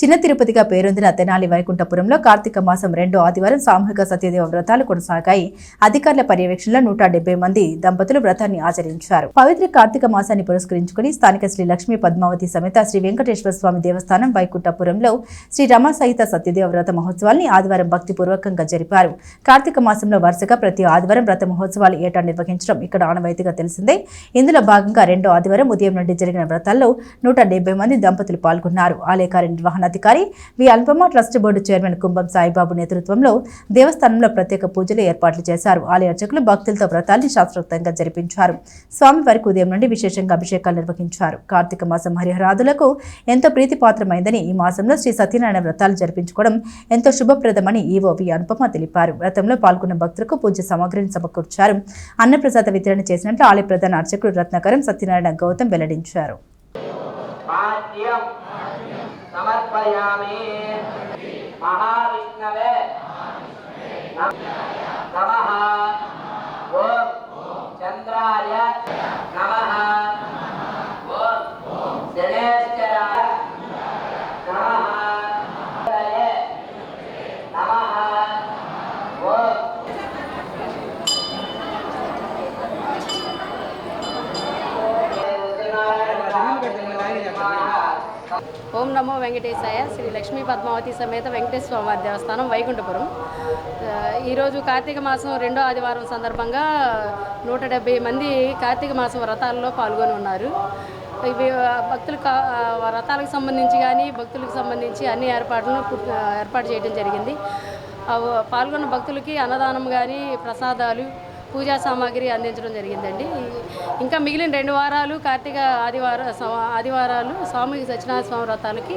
చిన్న తిరుపతిగా పేరొందిన తెనాలి వైకుంఠపురంలో కార్తీక మాసం రెండో ఆదివారం సామూహిక సత్యదేవ వ్రతాలు కొనసాగాయి. అధికారుల పర్యవేక్షణలో నూట మంది దంపతులు వ్రతాన్ని ఆచరించారు. పవిత్ర కార్తీక మాసాన్ని పురస్కరించుకుని స్థానిక శ్రీ లక్ష్మీ పద్మావతి సమేత శ్రీ వెంకటేశ్వర స్వామి దేవస్థానం వైకుంఠపురంలో శ్రీ రమ సహిత సత్యదేవ వ్రత మహోత్సవాన్ని ఆదివారం భక్తిపూర్వకంగా జరిపారు. కార్తీక మాసంలో వరుసగా ప్రతి ఆదివారం వ్రత మహోత్సవాలు ఏటా నిర్వహించడం ఇక్కడ ఆనవాయితీగా తెలిసిందే. ఇందులో భాగంగా రెండో ఆదివారం ఉదయం నుండి జరిగిన వ్రతాల్లో నూట మంది దంపతులు పాల్గొన్నారు. ఆలయ కార్యనిర్వహణాధికారి V Alpamma trust board chairman Kumbham Saibabu నేతృత్వంలో దేవస్థానంలో ప్రత్యేక పూజలు ఏర్పాట్లు చేశారు. ఆలయ అర్చకులు భక్తులతో వ్రతాన్ని శాస్త్రోక్తంగా జరిపించారు. స్వామివారికి ఉదయం నుండి విశేషంగా అభిషేకాలు నిర్వహించారు. కార్తీక మాసం హరిహరాదులకు ఎంతో ప్రీతిపాత్రమైందని ఈ మాసంలో శ్రీ సత్యనారాయణ వ్రతాలు జరిపించుకోవడం ఎంతో శుభప్రదమని ఈవో వి అనుపమ తెలిపారు. వ్రతంలో పాల్గొన్న భక్తులకు పూజ సామాగ్రిని సమకూర్చారు. అన్నప్రసాద వితరణ చేసినట్లు ఆలయ ప్రధాన అర్చకుడు రత్నకరం సత్యనారాయణ గౌతమ్ వెల్లడించారు. పాద్యం సమర్పయామి మహావిష్ణవే నమః ఓం చంద్రాయ నమః ఓం శనేశ్వరాయ నమః నమః ఓం నమో వెంకటేశాయ శ్రీ లక్ష్మీ పద్మావతి సమేత వెంకటేశ్వర స్వామి దేవస్థానం వైకుంఠపురం. ఈరోజు కార్తీక మాసం రెండో ఆదివారం సందర్భంగా నూట డెబ్బై మంది కార్తీక మాసం వ్రతాల్లో పాల్గొని ఉన్నారు. ఇవి భక్తులు వ్రతాలకు సంబంధించి కానీ భక్తులకు సంబంధించి అన్ని ఏర్పాట్లను ఏర్పాటు చేయడం జరిగింది. పాల్గొన్న భక్తులకి అన్నదానం కానీ ప్రసాదాలు పూజా సామాగ్రి అందించడం జరిగిందండి. ఇంకా మిగిలిన రెండు వారాలు కార్తీక ఆదివార ఆదివారాలు స్వామి సత్యనారాయణ స్వామి వ్రతాలకి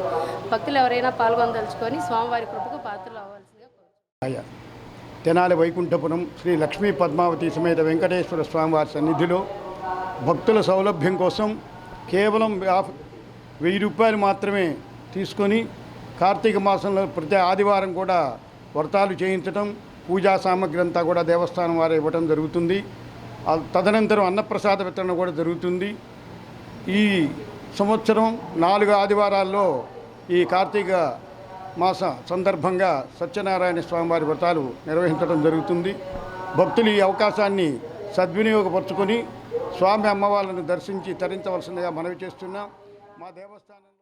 భక్తులు ఎవరైనా పాల్గొనదలుచుకొని స్వామివారి కృపకు పాత్రలు అవ్వాల్సిందిగా తెనాలి వైకుంఠపురం శ్రీ లక్ష్మీ పద్మావతి సమేత వెంకటేశ్వర స్వామివారి సన్నిధిలో భక్తుల సౌలభ్యం కోసం కేవలం వెయ్యి రూపాయలు మాత్రమే తీసుకొని కార్తీక మాసంలో ప్రతి ఆదివారం కూడా వ్రతాలు చేయించడం పూజా సామగ్రి అంతా కూడా దేవస్థానం వారు ఇవ్వడం జరుగుతుంది. తదనంతరం అన్నప్రసాద వితరణ కూడా జరుగుతుంది. ఈ సంవత్సరం నాలుగు ఆదివారాల్లో ఈ కార్తీక మాస సందర్భంగా సత్యనారాయణ స్వామివారి వ్రతాలు నిర్వహించడం జరుగుతుంది. భక్తులు ఈ అవకాశాన్ని సద్వినియోగపరుచుకొని స్వామి అమ్మవార్లను దర్శించి తరించవలసిందిగా మనవి చేస్తున్నాం. మా దేవస్థానం